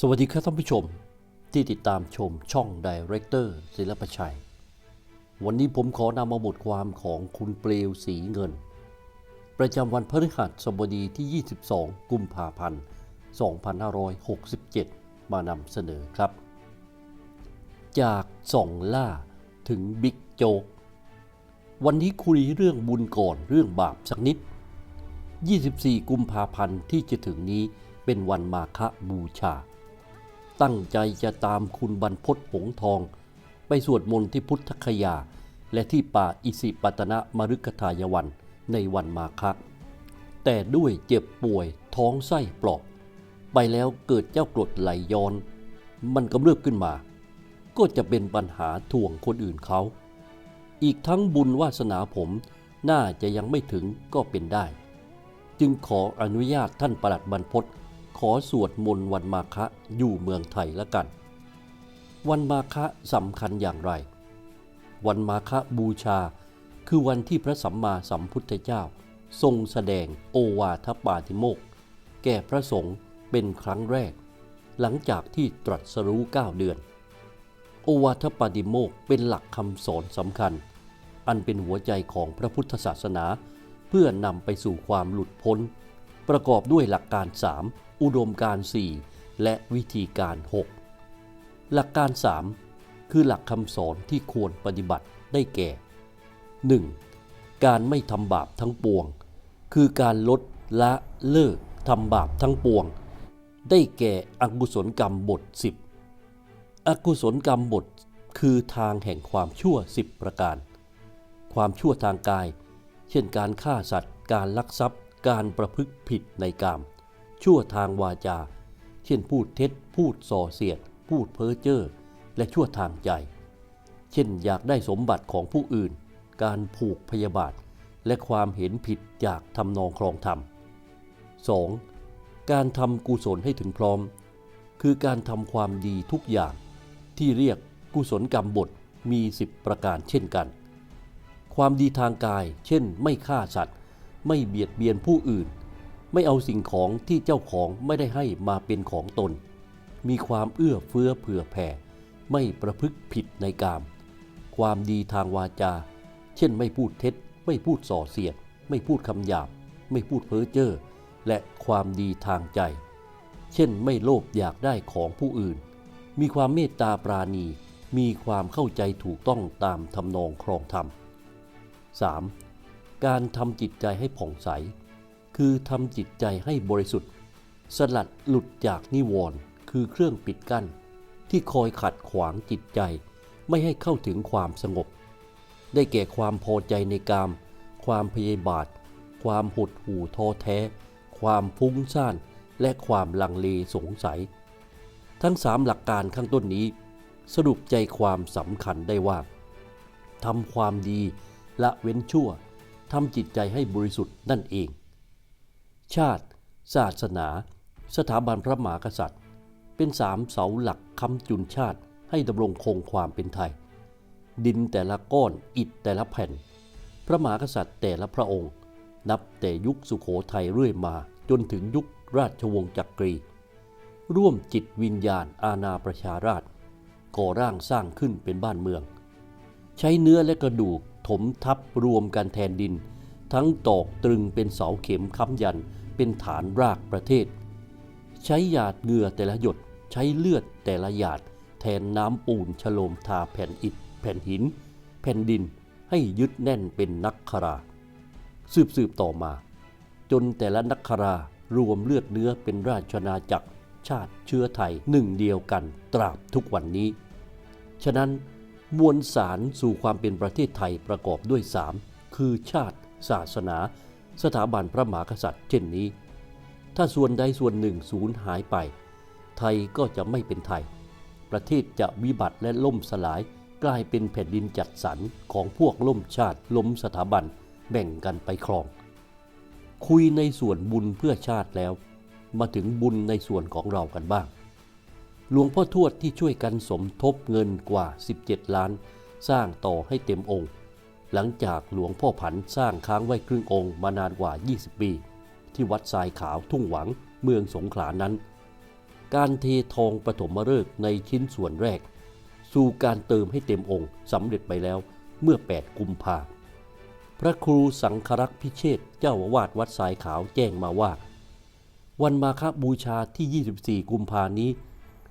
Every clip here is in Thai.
สวัสดีครับท่านผู้ชมที่ติดตามชมช่องดีเรคเตอร์ศิลปชัย วันนี้ผมขอนำมาบทความของคุณเปลวสีเงิน ประจำวันพฤหัสบดีที่ 22 กุมภาพันธ์ 2567 มานำเสนอครับ จากส่องล่าถึงบิ๊กโจ๊กวันนี้คุยเรื่องบุญก่อนเรื่องบาปสักนิด 24 กุมภาพันธ์ที่จะถึงนี้เป็นวันมาฆบูชา ตั้งใจจะตามคุณบรรพตหงทอง ไปสวดมนต์ที่พุทธคยา และที่ป่าอิสิปตนะมฤคทายวันในวันมาฆะแต่ด้วยเจ็บป่วยท้องไส้ปลอก ไปแล้วเกิดเจ้ากรดไหลย้อน มันกำเริบขึ้นมา ก็จะเป็นปัญหาทวงคนอื่นเขา อีกทั้งบุญวาสนาผมน่าจะยังไม่ถึงก็เป็นได้ จึงขออนุญาตท่านประหลัดบรรพต ขอสวดมนต์วันมาฆะอยู่เมืองไทยละกัน วันมาฆะสำคัญอย่างไร วันมาฆบูชา คือวันที่พระสัมมาสัมพุทธเจ้า ทรงแสดงโอวาทปาติโมก แก่พระสงฆ์เป็นครั้งแรก หลังจากที่ตรัสรู้เก้าเดือน โอวาทปาติโมกเป็นหลักคำสอนสำคัญ อันเป็นหัวใจของพระพุทธศาสนา เพื่อนำไปสู่ความหลุดพ้นประกอบด้วยหลักการ 3 อุดมการ4และวิธีการ 6 หลักการ 3 คือหลักคำสอนที่ควรปฏิบัติได้แก่ 1. การไม่ทำบาปทั้งปวง คือการลดละเลิกทำบาปทั้งปวง ได้แก่อกุศลกรรมบท 10 อกุศลกรรมบท คือทางแห่งความชั่ว 10 ประการ ความชั่วทางกาย เช่นการฆ่าสัตว์ การลักทรัพย์ การประพฤติผิดในกาม ชั่วทางวาจา เช่นพูดเท็จ พูดส่อเสียด พูดเพ้อเจ้อและชั่วทางใจ เช่นอยากได้สมบัติของผู้อื่น การผูกพยาบาท และความเห็นผิดจากทำนองครองธรรม 2. การทำกุศลให้ถึงพร้อม คือการทำความดีทุกอย่าง ที่เรียกกุศลกรรมบทมี 10 ประการเช่นกัน ความดีทางกาย เช่น ไม่ฆ่าสัตว์ ไม่เบียดเบียนผู้อื่น ไม่เอาสิ่งของที่เจ้าของไม่ได้ให้มาเป็นของตน มีความเอื้อเฟื้อเผื่อแผ่ ไม่ประพฤติผิดในกาม ความดีทางวาจา เช่นไม่พูดเท็จ ไม่พูดส่อเสียด ไม่พูดคำหยาบ ไม่พูดเพ้อเจ้อ และความดีทางใจ เช่นไม่โลภอยากได้ของผู้อื่น มีความเมตตาปราณี มีความเข้าใจถูกต้องตามทำนองครองธรรม 3. การทำจิตใจให้ผ่องใส คือทำจิตใจให้บริสุทธิ์ สลัดหลุดจากนิวรณ์คือเครื่องปิดกั้น ที่คอยขัดขวางจิตใจ ไม่ให้เข้าถึงความสงบ ได้แก่ความพอใจในกาม ความพยาบาท ความหดหู่ท้อแท้ ความฟุ้งซ่าน และความลังเลสงสัย ทั้งสามหลักการข้างต้นนี้ สรุปใจความสำคัญได้ว่าทำความดีละเว้นชั่วทำจิตใจให้บริสุทธิ์นั่นเอง ชาติ ศาสนา สถาบันพระมหากษัตริย์ เป็นสามเสาหลักค้ำจุนชาติให้ดำรงคงความเป็นไทย ดินแต่ละก้อนอิฐแต่ละแผ่น พระมหากษัตริย์แต่ละพระองค์ นับแต่ยุคสุขโขทัยเรื่อยมาจนถึงยุคราชวงศ์จักรี ร่วมจิตวิญญาณอาณาประชาราชก่อร่างสร้างขึ้นเป็นบ้านเมือง ใช้เนื้อและกระดูกถมทับรวมกันแทนดิน ทั้งตอกตรึงเป็นเสาเข็มค้ำยันเป็นฐานรากประเทศ ใช้หยาดเหงื่อแต่ละหยดใช้เลือดแต่ละหยาด แทนน้ำปูนฉโลมทาแผ่นอิฐ แผ่นหิน แผ่นดินให้ยึดแน่นเป็นนักครา สืบสืบต่อมา จนแต่ละนักครารวมเลือดเนื้อเป็นราชนาจักร ชาติเชื้อไทยหนึ่งเดียวกันตราบทุกวันนี้ ฉะนั้นมวลสารสู่ความเป็นประเทศไทยประกอบด้วยสามคือชาติ ศาสนา สถาบันพระมหากษัตริย์เช่นนี้ ถ้าส่วนใดส่วนหนึ่งสูญหายไป ไทยก็จะไม่เป็นไทย ประเทศจะวิบัติและล่มสลายกลายเป็นแผ่นดินจัดสรรของพวกล่มชาติล้มสถาบันแบ่งกันไปครอง คุยในส่วนบุญเพื่อชาติแล้ว มาถึงบุญในส่วนของเรากันบ้าง หลวงพ่อทวดที่ช่วยกันสมทบเงินกว่า 17 ล้าน สร้างต่อให้เต็มองค์ หลังจากหลวงพ่อผันสร้างค้างไว้ครึ่งองค์มานานกว่า 20 ปี ที่วัดทรายขาวทุ่งหวังเมืองสงขลานั้น การเททองปฐมฤกษ์ในชิ้นส่วนแรก สู่การเติมให้เต็มองค์สำเร็จไปแล้วเมื่อ 8 กุมภาพระครูสังครักษ์พิเชษเจ้าวาสวัดสายขาวแจ้งมาว่า วันมาฆบูชาที่ 24 กุมภานี้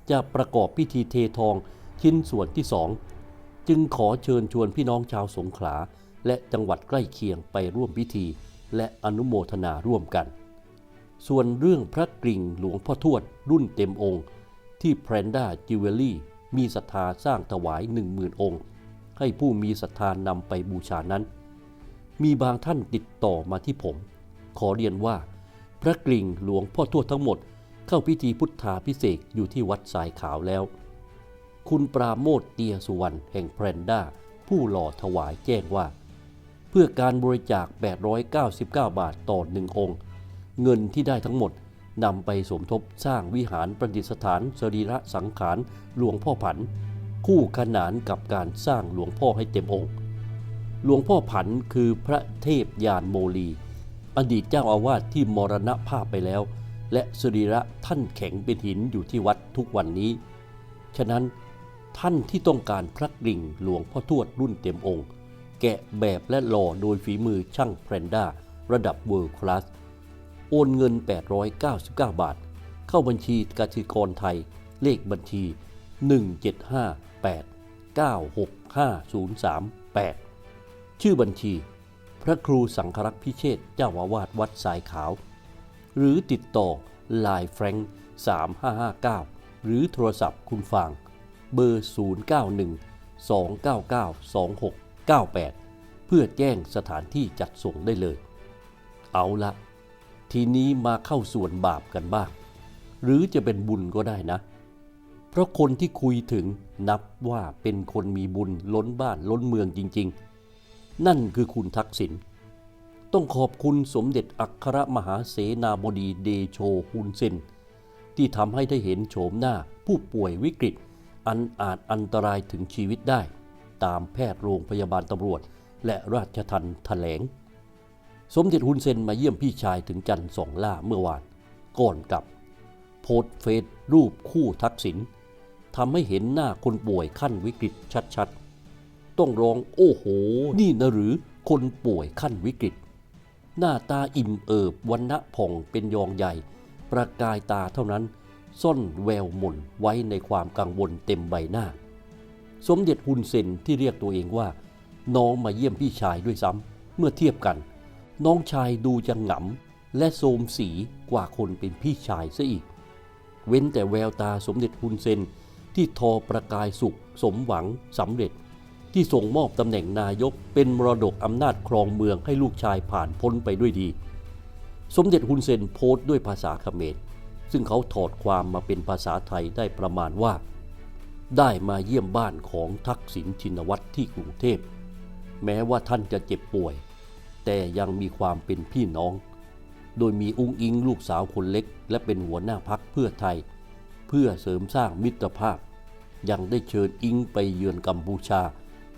จะประกอบพิธีเททองชิ้นส่วนที่สอง จึงขอเชิญชวนพี่น้องชาวสงขลา และจังหวัดใกล้เคียงไปร่วมพิธี และอนุโมทนาร่วมกัน ส่วนเรื่องพระกริ่งหลวงพ่อทวดรุ่นเต็มองค์ ที่แพรนด้าจิวเวลรี่มีศรัทธาสร้างถวาย10,000องค์ ให้ผู้มีศรัทธานำไปบูชานั้น มีบางท่านติดต่อมาที่ผม ขอเรียนว่า พระกริ่งหลวงพ่อทวดทั้งหมด เข้าพิธีพุทธาพิเศษอยู่ที่วัดสายขาวแล้ว คุณปราโมทเตียสุวรรณแห่งแพรนด้า ผู้หล่อถวายแจ้งว่า เพื่อการบริจาค 899 บาทต่อหนึ่งองค์ เงินที่ได้ทั้งหมดนำไปสมทบสร้างวิหารประดิษฐานสรีระสังขารหลวงพ่อผัน คู่ขนานกับการสร้างหลวงพ่อให้เต็มองค์ หลวงพ่อผันคือพระเทพยานโมลี อดีตเจ้าอาวาสที่มรณภาพไปแล้ว และสรีระท่านแข็งเป็นหินอยู่ที่วัดทุกวันนี้ ฉะนั้น ท่านที่ต้องการพระกริ่งหลวงพ่อทวดรุ่นเต็มองค์ แกะแบบและหล่อโดยฝีมือช่างแพรนด้า ระดับเวิร์คลาสโอนเงิน 899 บาท เข้าบัญชีกสิกรไทย เลขบัญชี 1758965038ชื่อบัญชี พระครูสังครักษ์พิเชษเจ้าอาวาสวัดสายขาว หรือติดต่อไลน์แฟรงค์3559 หรือโทรศัพท์คุณฟาง เบอร์ 091 299 2698 เพื่อแจ้งสถานที่จัดส่งได้เลย เอาละทีนี้มาเข้าส่วนบาปกันบ้าง หรือจะเป็นบุญก็ได้นะ เพราะคนที่คุยถึงนับว่าเป็นคนมีบุญล้นบ้านล้นเมืองจริง ๆ นั่นคือคุณทักษิณต้องขอบคุณสมเด็จอัครมหาเสนาบดีเดโชฮุนเซนที่ทำให้ได้เห็นโฉมหน้าผู้ป่วยวิกฤต อันอาจอันตรายถึงชีวิตได้ ตามแพทย์โรงพยาบาลตำรวจ และราชทันแถลง สมเด็จฮุนเซนมาเยี่ยมพี่ชายถึงจันทร์สองล่าเมื่อวาน ก่อนกับ โพสเฟซรูปคู่ทักษิณทำให้เห็นหน้าคนป่วยขั้นวิกฤตชัดๆ ต้องร้องโอ้โห นี่นะหรือคนป่วยขั้นวิกฤต หน้าตาอิ่มเอิบวันณะผ่องเป็นยองใหญ่ ประกายตาเท่านั้น ซ่อนแววหม่นไว้ในความกังวลเต็มใบหน้า สมเด็จฮุนเซนที่เรียกตัวเองว่า น้องมาเยี่ยมพี่ชายด้วยซ้ำเมื่อเทียบกัน น้องชายดูจะหงำและโทมสีกว่าคนเป็นพี่ชายซะอีก เว้นแต่แววตาสมเด็จฮุนเซนที่ทอประกายสุขสมหวังสำเร็จ ที่ส่งมอบตำแหน่งนายกเป็นมรดกอำนาจครองเมืองให้ลูกชายผ่านพ้นไปด้วยดี สมเด็จฮุนเซนโพสต์ด้วยภาษาเขมร ซึ่งเขาถอดความมาเป็นภาษาไทยได้ประมาณว่า ได้มาเยี่ยมบ้านของทักษิณชินวัตรที่กรุงเทพ แม้ว่าท่านจะเจ็บป่วย แต่ยังมีความเป็นพี่น้อง โดยมีอุ้งอิงลูกสาวคนเล็ก และเป็นหัวหน้าพักเพื่อไทย เพื่อเสริมสร้างมิตรภาพ ยังได้เชิญอิงไปเยือนกัมพูชา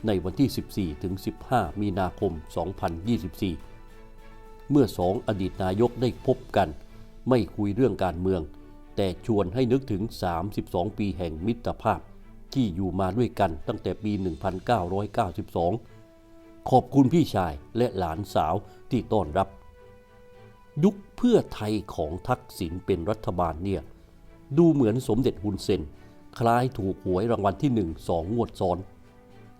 ในวันที่ 14 ถึง 15 มีนาคม 2024 เมื่อสองอดีตนายกได้พบกัน ไม่คุยเรื่องการเมือง แต่ชวนให้นึกถึง 32 ปีแห่งมิตรภาพ ที่อยู่มาด้วยกันตั้งแต่ปี 1992 ขอบคุณพี่ชายและหลานสาวที่ต้อนรับ ยุคเพื่อไทยของทักษิณเป็นรัฐบาลเนี่ย ดูเหมือนสมเด็จฮุนเซน คล้ายถูกหวยรางวัลที่หนึ่งสองงวดซ้อน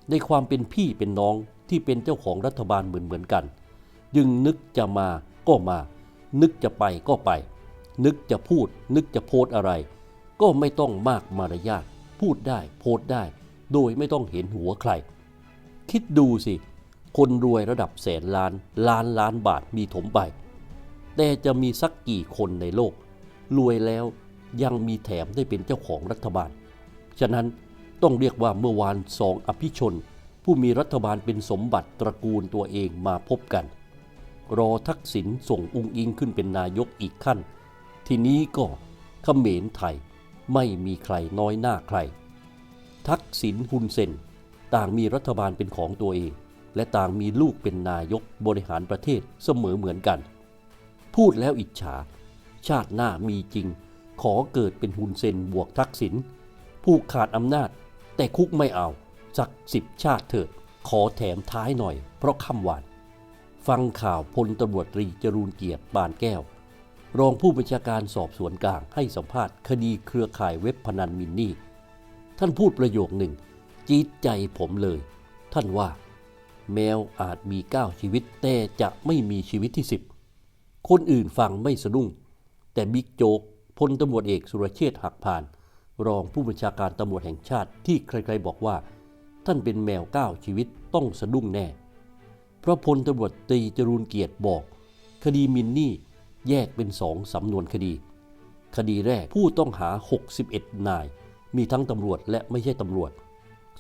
ในความเป็นพี่เป็นน้องที่เป็นเจ้าของรัฐบาลเหมือนเหมือนกัน ยึงนึกจะมาก็มา นึกจะไปก็ไป นึกจะพูด นึกจะโพสอะไร ก็ไม่ต้องมากมารยาทพูดได้โพสได้ โดยไม่ต้องเห็นหัวใคร คิดดูสิ คนรวยระดับแสนล้าน ล้านล้านบาทมีถมไปแต่จะมีสักกี่คนในโลก รวยแล้วยังมีแถมได้เป็นเจ้าของรัฐบาล ฉะนั้นต้องเรียกว่าเมื่อวานสองอภิชน ผู้มีรัฐบาลเป็นสมบัติตระกูลตัวเองมาพบกัน รอทักษิณส่งอุงอิงขึ้นเป็นนายกอีกขั้น ทีนี้ก็เขมรไทยไม่มีใครน้อยหน้าใคร ทักษิณฮุนเซนต่างมีรัฐบาลเป็นของตัวเอง และต่างมีลูกเป็นนายกบริหารประเทศเสมอเหมือนกัน พูดแล้วอิจฉา ชาติหน้ามีจริง ขอเกิดเป็นฮุนเซนบวกทักษิณผู้ขาดอำนาจ แต่คุกไม่เอาสักสิบชาติเถิดขอแถมท้ายหน่อยเพราะคำหวาน ฟังข่าวพลตำรวจตรีจรูนเกียรติปานแก้ว รองผู้บัญชาการสอบสวนกลางให้สัมภาษณ์คดีเครือข่ายเว็บพนันมินนี่ ท่านพูดประโยคหนึ่ง จี๊ดใจผมเลย ท่านว่า แมวอาจมีเก้าชีวิตแต่จะไม่มีชีวิตที่สิบคนอื่นฟังไม่สะดุ้ง แต่บิ๊กโจ๊กพลตำรวจเอกสุรเชษฐ์หักพาน รองผู้บัญชาการตำรวจแห่งชาติที่ใครๆบอกว่า ท่านเป็นแมวเก้าชีวิตต้องสะดุ้งแน่ เพราะพลตำรวจตรีจรูนเกียรติบอก คดีมินนี่ แยกเป็นสองสำนวนคดี คดีแรกผู้ต้องหา 61 นาย มีทั้งตำรวจและไม่ใช่ตำรวจ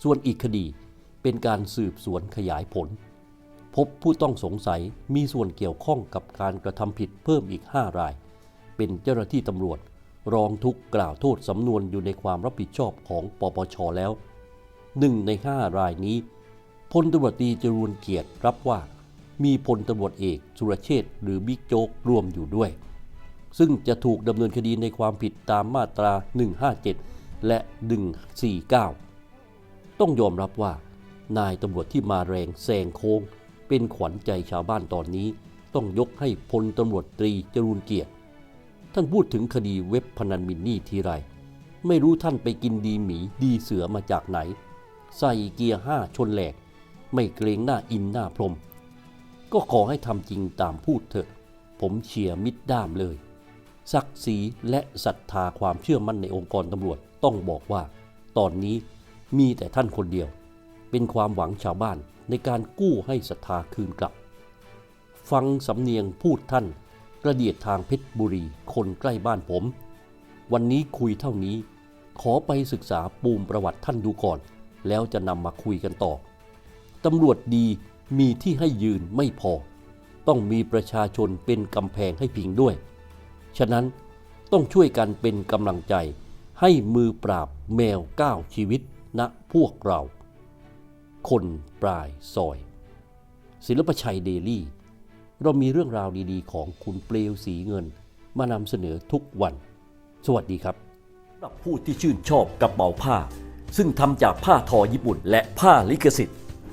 ส่วนอีกคดีเป็นการสืบสวนขยายผล พบผู้ต้องสงสัยมีส่วนเกี่ยวข้องกับการกระทำผิดเพิ่มอีก 5 ราย เป็นเจ้าหน้าที่ตำรวจ รองทุกข์กล่าวโทษสำนวนอยู่ในความรับผิดชอบของปปชแล้วหนึ่งใน 5 รายนี้พลตำรวจตีจรูนเกียรติรับว่า มีพลตำรวจเอกสุรเชษฐ์หรือบิ๊กโจ๊กรวมอยู่ด้วย ซึ่งจะถูกดำเนินคดีในความผิดตามมาตรา 157 และ 149 ต้องยอมรับว่านายตำรวจที่มาแรงแซงโค้ง เป็นขวัญใจชาวบ้านตอนนี้ ต้องยกให้พลตำรวจตรีจรูนเกียรติ ท่านพูดถึงคดีเว็บพนันมินนี่ทีไร ไม่รู้ท่านไปกินดีหมีดีเสือมาจากไหน ใส่เกียร์ห้าชนแหลก ไม่เกรงหน้าอินหน้าพรม ก็ขอให้ทำจริงตามพูดเถอะ ผมเชียร์มิดด้ามเลย ศักดิ์ศรีและศรัทธาความเชื่อมั่นในองค์กรตำรวจต้องบอกว่า ตอนนี้มีแต่ท่านคนเดียว เป็นความหวังชาวบ้านในการกู้ให้ศรัทธาคืนกลับ ฟังสำเนียงพูดท่าน กระเดียดทางเพชรบุรีคนใกล้บ้านผม วันนี้คุยเท่านี้ ขอไปศึกษาปูมประวัติท่านดูก่อน แล้วจะนำมาคุยกันต่อตำรวจดี มีที่ให้ยืนไม่พอ ต้องมีประชาชนเป็นกำแพงให้พิงด้วย ฉะนั้นต้องช่วยกันเป็นกำลังใจให้มือปราบแมวก้าวชีวิตณพวกเรา คนปลายซอย ศิลปชัยเดลี่ เรามีเรื่องราวดีๆ ของคุณเปลวสีเงิน มานำเสนอทุกวัน สวัสดีครับสำหรับผู้ที่ชื่นชอบกระเป๋าผ้า ซึ่งทำจากผ้าทอญี่ปุ่นและผ้าลิขสิทธิ์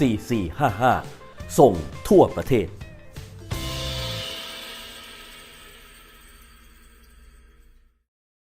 4455 ส่งทั่วประเทศ